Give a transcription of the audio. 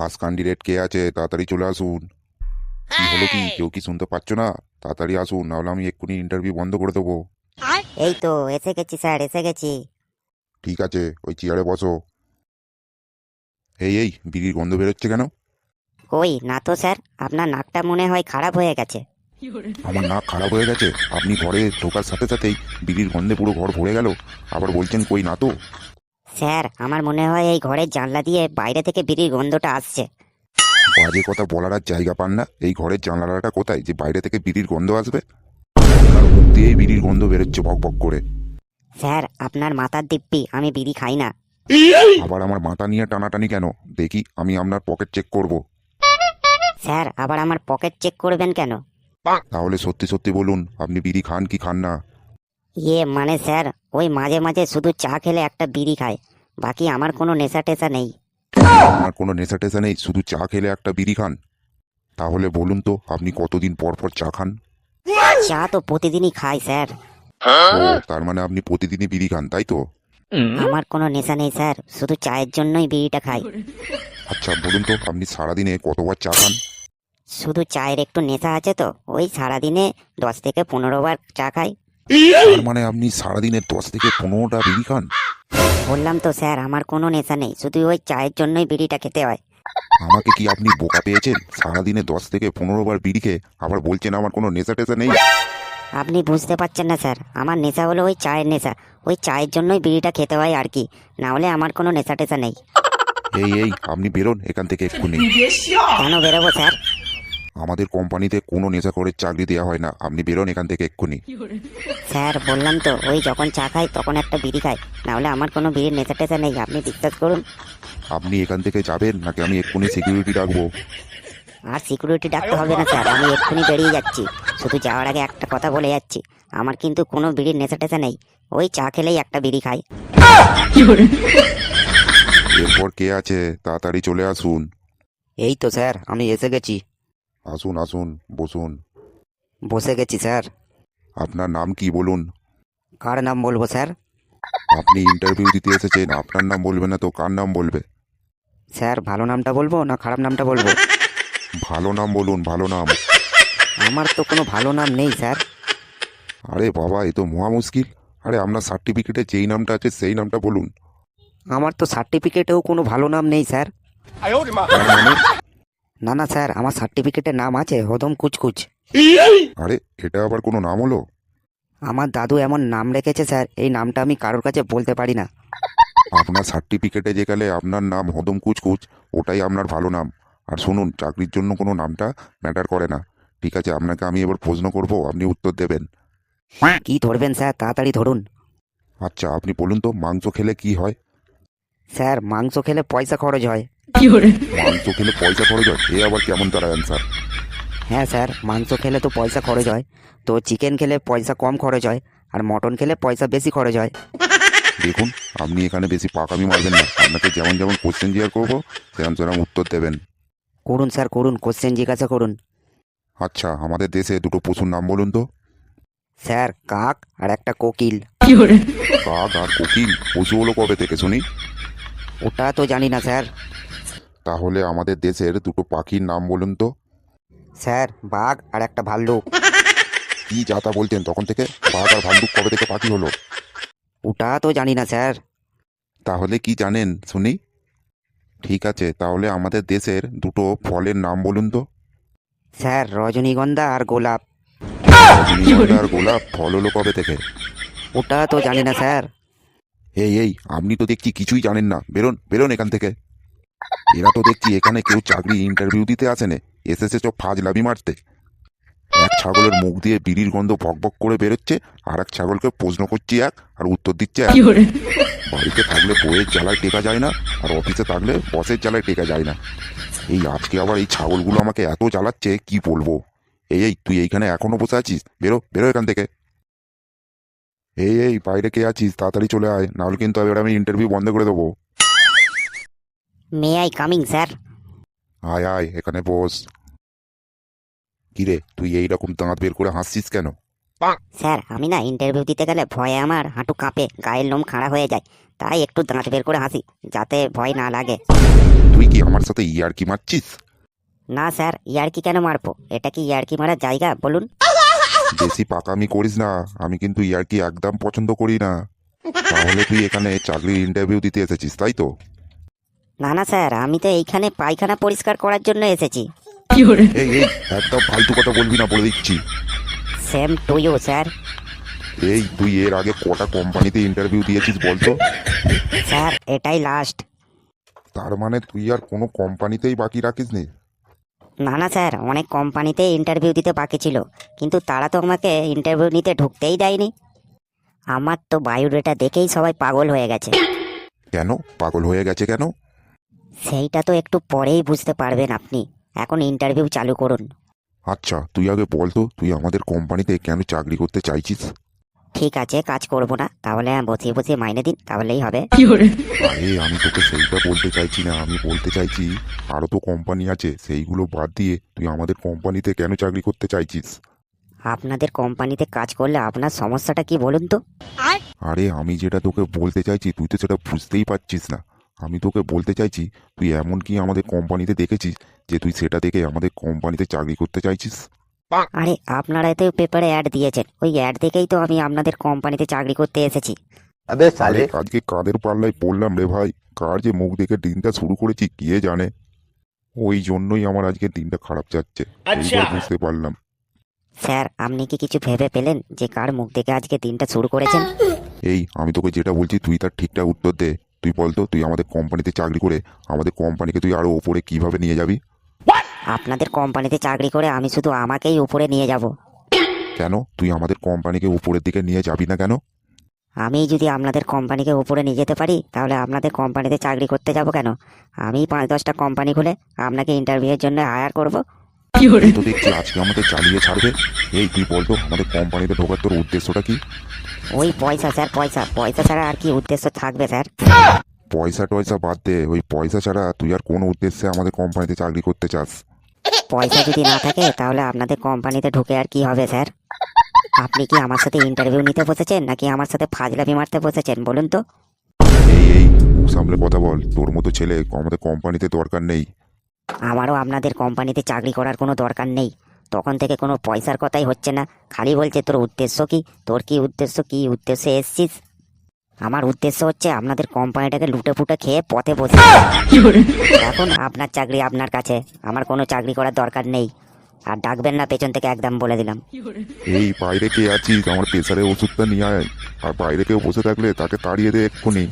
First candidate কে আছে তাড়াতাড়ি চলে আসুন। কি হলো কি? কেউ কি শুনতে পাচ্ছ না? তাড়াতাড়ি আসুন নাহলে আমি এক্ষুনি ইন্টারভিউ বন্ধ করে দেবো। এই তো এসে গেছি স্যার এসে গেছি। ঠিক আছে ওই চেয়ারে বসো। এই এই বিড়ির গন্ধ বেরোচ্ছে কেন? কই না তো স্যার আপনার নাকটা মনে হয় খারাপ হয়ে গেছে। আমার নাক খারাপ হয়ে গেছে? আপনি ঘরে ঢোকার সাথে সাথেই বিড়ির গন্ধে পুরো ঘর ভরে গেল। আবার বলছেন কই না তো? স্যার আমার মনে হয় এই ঘরের জানলা দিয়ে বাইরে থেকে বিড়ির গন্ধটা আসছে। বাজে কথা বলার আর জায়গা পান না। এই ঘরের জানলাটা কোথায়? যে বাইরে থেকে বিড়ির গন্ধ আসবে? মুখ দিয়েই বিড়ির গন্ধ বেরোচ্ছে বক বক করে। স্যার আপনার মাথার দিব্যি আমি বিড়ি খাই না। আবার আমার মাথা নিয়ে টানাটানি কেন? দেখি আমি আপনার পকেট চেক করব। স্যার আবার আমার পকেট চেক করবেন কেন? তাহলে সত্যি সত্যি বলুন আপনি বিড়ি খান কি খান না? ইয়ে মানে স্যার ওই মাঝে মাঝে শুধু চা খেলে একটা বিড়ি খায়। বাকি আমার কোনো নেশা টেশা নেই। আপনার কোনো নেশা টেশা নেই? শুধু চা খেলে একটা বিড়ি খান? তাহলে বলুন তো আপনি কতদিন পর পর চা খান? চা তো প্রতিদিনই খাই স্যার। ও তার মানে আপনি প্রতিদিনই বিড়ি খান তাই তো? আমার কোনো নেশা নেই স্যার। শুধু চায়ের জন্যই বিড়িটা খাই। আচ্ছা বলুন তো আপনি সারাদিনে কতবার চা খান? শুধু চায়ের একটু নেশা আছে তো ওই সারাদিনে দশ থেকে পনেরো বার চা খাই। তার মানে আপনি সারাদিনে দশ থেকে পনেরোটা বিড়ি খান? বললাম তো স্যার আমার কোনো নেশা নেই শুধু ওই চায়ের জন্যই বিড়িটা খেতে হয়। আমাকে কি আপনি বোকা পেয়েছেন? সারাদিনে দশ থেকে পনেরো বার বিড়ি খেয়ে আবার বলছেন আমার কোনো নেশা টেশা নেই? আপনি বুঝতে পারছেন না স্যার আমার নেশা হলো ওই চায়ের নেশা ওই চায়ের জন্যই বিড়িটা খেতে হয় আর কি না হলে আমার কোনো নেশা টেশা নেই। এই এই আপনি বেরোন এখান থেকে এক্ষুনি। কেন বেরোবো স্যার? আমাদের কোম্পানিতে কোনো নেশা করে চাকরি দেওয়া হয় না। আপনি বেরোন এখান থেকে এক্ষুনি। স্যার বললাম তো ওই যখন চা খাই তখন একটা বিড়ি খাই। না হলে আমার কোনো বিড়ির নেশা টেশা নেই আপনি বিশ্বাস করুন। আপনি এখান থেকে যাবেন নাকি আমি এক্ষুনি সিকিউরিটি রাখব আর সিকিউরিটি ডাকতে হবে না স্যার আমি এক্ষুনি বেরিয়ে যাচ্ছি। শুধু যাওয়ার আগে একটা কথা বলে যাচ্ছি। আমার কিন্তু কোনো বিড়ির নেশা টেশা নেই। ওই চা খেলেই একটা বিড়ি খাই। এরপর কে আছে? তাড়াতাড়ি চলে আসুন। এই তো স্যার আমি এসে গেছি। আসুন আসুন বসুন। বসে গেছি স্যার। আপনার নাম কি বলুন? কার নাম বলব স্যার? আপনি ইন্টারভিউ দিতে এসেছেন আপনার নাম বলবে না তো কার নাম বলবে? স্যার ভালো নামটা বলব না খারাপ নামটা বলব? ভালো নাম বলুন ভালো নাম। আমার তো কোনো ভালো নাম নেই স্যার। আরে বাবা এ তো মহা মুশকিল। আরে আপনার সার্টিফিকেটে যেই নামটা আছে সেই নামটা বলুন। আমার তো সার্টিফিকেটেও কোনো ভালো নাম নেই স্যার। না না স্যার আমার সার্টিফিকেটে নাম আছে হদম কুচকুচ। আরে এটা আবার কোনো নাম হলো? আমার দাদু এমন নাম রেখেছে স্যার এই নামটা আমি কারোর কাছে বলতে পারি না। আপনার সার্টিফিকেটে যেখানে আপনার নাম হদম কুচকুচ ওটাই আপনার ভালো নাম। আর শুনুন চাকরির জন্য কোনো নামটা ম্যাটার করে না। ঠিক আছে আপনাকে আমি এবার প্রশ্ন করব আপনি উত্তর দেবেন। কি ধরবেন স্যার? তাড়াতাড়ি ধরুন। আচ্ছা আপনি বলুন তো মাংস খেলে কি হয়? স্যার মাংস খেলে পয়সা খরচ হয়। মাংস খেলে পয়সা খরচ হয়? এ আবার কেমন তারা অ্যান্সার হ্যাঁ স্যার মাংস খেলে তো পয়সা খরচ হয়। তো চিকেন খেলে পয়সা কম খরচ হয় আর মটন খেলে পয়সা বেশি খরচ হয়। দেখুন আপনি এখানে বেশি পাকামি মারবেন না। আপনাকে যেমন যেমন কোশ্চেন জিজ্ঞাসা করব সেরকম সেরকম উত্তর দেবেন। করুন স্যার করুন কোশ্চেন জিজ্ঞাসা করুন। আচ্ছা আমাদের দেশে দুটো পশুর নাম বলুন তো। স্যার কাক আর একটা কোকিল। কাক আর কোকিল পশু হলো কবে থেকে শুনি? ওটা তো জানি না স্যার। তাহলে আমাদের দেশের দুটো পাখির নাম বলুন তো। স্যার বাঘ আর একটা ভাল্লুক। কি যাতা বলছেন তখন থেকে? বাঘ আর ভাল্লুক কবে থেকে পাখি হলো? ওটা তো জানি না স্যার। তাহলে কি জানেন শুনি? ঠিক আছে তাহলে আমাদের দেশের দুটো ফলের নাম বলুন তো। স্যার রজনীগন্ধা আর গোলাপ। রজনীগন্ধা আর গোলাপ ফল হলো কবে থেকে? ওটা তো জানি না স্যার। এই এই আপনি তো দেখছি কিছুই জানেন না। বেরোন বেরোন এখান থেকে। এরা তো দেখছি এখানে কেউ চাকরি ইন্টারভিউ দিতে আসেনে এসেছে চো ফাজ লাভি মারতে। এক ছাগলের মুখ দিয়ে বিড়ির গন্ধ বকবক করে বেরোচ্ছে আর এক ছাগলকে প্রশ্ন করছি এক আর উত্তর দিচ্ছে এক। বাড়িতে থাকলে বইয়ের জ্বালায় টেকা যায় না আর অফিসে থাকলে বসের জ্বালায় টেকা যায় না। এই আজকে আবার এই ছাগলগুলো আমাকে এত জ্বালাচ্ছে কি বলব? এই এই তুই এইখানে এখনও বসে আছিস? বেরো বেরো এখান থেকে। এই এই বাইরে কে আছিস? তাড়াতাড়ি চলে আয় নাহলে কিন্তু এবার আমি ইন্টারভিউ বন্ধ করে দেবো। মে আই কামিং স্যার আয় আয় এখানে বস। কিরে তুই এই রকম দাঁত বের করে হাসছিস কেন? স্যার আমি না ইন্টারভিউ দিতে গেলে ভয়ে আমার হাঁটু কাঁপে গায়ের লোম খাড়া হয়ে যায়। তাই একটু দাঁত বের করে হাসি যাতে ভয় না লাগে। তুই কি আমার সাথে ইয়ারকি মারছিস? না স্যার ইয়ারকি কেন মারবো? এটা কি ইয়ারকি মারার জায়গা বলুন? বেশি পাকামি করিস না আমি কিন্তু ইয়ারকি একদম পছন্দ করি না। তাহলে তুই এখানে চাকরির ইন্টারভিউ দিতে এসেছিস তাই তো? না না স্যার আমি তো এইখানে পায়খানা পরিষ্কার করার জন্য এসেছি। এই এই একদম ফালতু কথা বলবি না বলে দিচ্ছি। Same to you sir. এই তুই এর আগে কটা কোম্পানিতে ইন্টারভিউ দিয়েছিস বলতো স্যার এটাই লাস্ট তার মানে তুই আর কোনো কোম্পানিতেই বাকি রাখিস নি না না স্যার অনেক কোম্পানিতে ইন্টারভিউ দিতে বাকি ছিল কিন্তু তারা তো আমাকে ইন্টারভিউ নিতে ঢুকতেই দেয়নি। আমার তো বায়োডেটা দেখেই সবাই পাগল হয়ে গেছে। কেন? পাগল হয়ে গেছে কেন? সেইটা তো একটু পরেই বুঝতে পারবেন আপনি। এখন ইন্টারভিউ চালু করুন। আচ্ছা তুই আগে বলতো তুই আমাদের কোম্পানিতে কেন চাকরি করতে চাইছিস? ঠিক আছে কাজ করব না তাহলে বসিয়ে বসিয়ে মাইনে দিন তাহলেই হবে। আরে আমি তোকে সেইটা বলতে চাইছি না আমি বলতে চাইছি আরও তো কোম্পানি আছে সেইগুলো বাদ দিয়ে তুই আমাদের কোম্পানিতে কেন চাকরি করতে চাইছিস? আপনাদের কোম্পানিতে কাজ করলে আপনার সমস্যাটা কি বলুন তো? আরে আমি যেটা তোকে বলতে চাইছি তুই তো সেটা বুঝতেই পারছিস না। আমি তোকে বলতে চাইছি তুই এমন কি আমাদের কোম্পানিতে দেখেছিস যে তুই সেটা দেখে আমাদের কোম্পানিতে চাকরি করতে চাইছিস? আরে আপনারাই তো পেপারে অ্যাড দিয়েছেন। ওই অ্যাড দেখেই তো আমি আপনাদের কোম্পানিতে চাকরি করতে এসেছি। আরে আজকে কাদের পাল্লায় পড়লাম রে ভাই? কার যে মুখ দেখে দিনটা শুরু করেছি কে জানে? ওই জন্যই আমার আজকে দিনটা খারাপ যাচ্ছে। আচ্ছা। বুঝতে পারলাম। স্যার আপনি কি কিছু ভেবে পেলেন যে কার মুখ দেখে আজকে দিনটা শুরু করেছেন? এই আমি তোকে যেটা বলছি তুই তার ঠিকঠাক উত্তর দে। তুই বলতো তুই আমাদের কোম্পানিতে চাকরি করে আমাদের কোম্পানিকে তুই আরও ওপরে কীভাবে নিয়ে যাবি? আপনাদের কোম্পানিতে চাকরি করে আমি শুধু আমাকেই উপরে নিয়ে যাব। কেন? তুই আমাদের কোম্পানিকে উপরের দিকে নিয়ে যাবি না কেন? আমি যদি আপনাদের কোম্পানিকে উপরে নিয়ে যেতে পারি তাহলে আপনাদের কোম্পানিতে চাকরি করতে যাব কেন? আমি পাঁচ দশটা কোম্পানি খুলে আপনাকে ইন্টারভিউয়ের জন্য হায়ার করব। তো দেখছি আজকে আমাদের চালিয়ে ছাড়বে। এই তুই বলতো আমাদের কোম্পানিতে ঢোকার তোর উদ্দেশ্যটা কি? ওই পয়সা স্যার পয়সা। পয়সা ছাড়া আর কি উদ্দেশ্য থাকবে স্যার? পয়সা টয়সা বাদ দে ওই পয়সা ছাড়া তুই আর কোন উদ্দেশ্যে আমাদের কোম্পানিতে চাকরি করতে চাস। পয়সা যদি না থাকে তাহলে আপনাদের কোম্পানিতে ঢুকে আর কি হবে স্যার? আপনি কি আমার সাথে ইন্টারভিউ নিতে বসেছেন নাকি আমার সাথে ফাজলামি মারতে বসেছেন বলুন তো? এই এই মুখ সামলে কথা বল। তোর মতো ছেলে আমাদের কোম্পানিতে দরকার নেই। আমারও আপনাদের কোম্পানিতে চাকরি করার কোনো দরকার নেই। তখন থেকে কোনো পয়সার কথাই হচ্ছে না। খালি বলছে, তোর উদ্দেশ্য কি? তোর কি উদ্দেশ্য? কি উদ্দেশ্যে এসছিস? আমার উদ্দেশ্য হচ্ছে, আপনাদের কোম্পানিটাকে লুটে ফুটে খেয়ে পথে বসে এখন আপনার চাকরি আপনার কাছে। আমার কোনো চাকরি করার দরকার নেই। আর ডাকবেন না, পেছন থেকে একদম বলে দিলাম। এই বাইরে কে আছিস? আমার প্রেসারের ওষুধটা নিয়ে আয়। আর বাইরে কেউ বসে থাকলে তাকে তাড়িয়ে দে এক্ষুনি।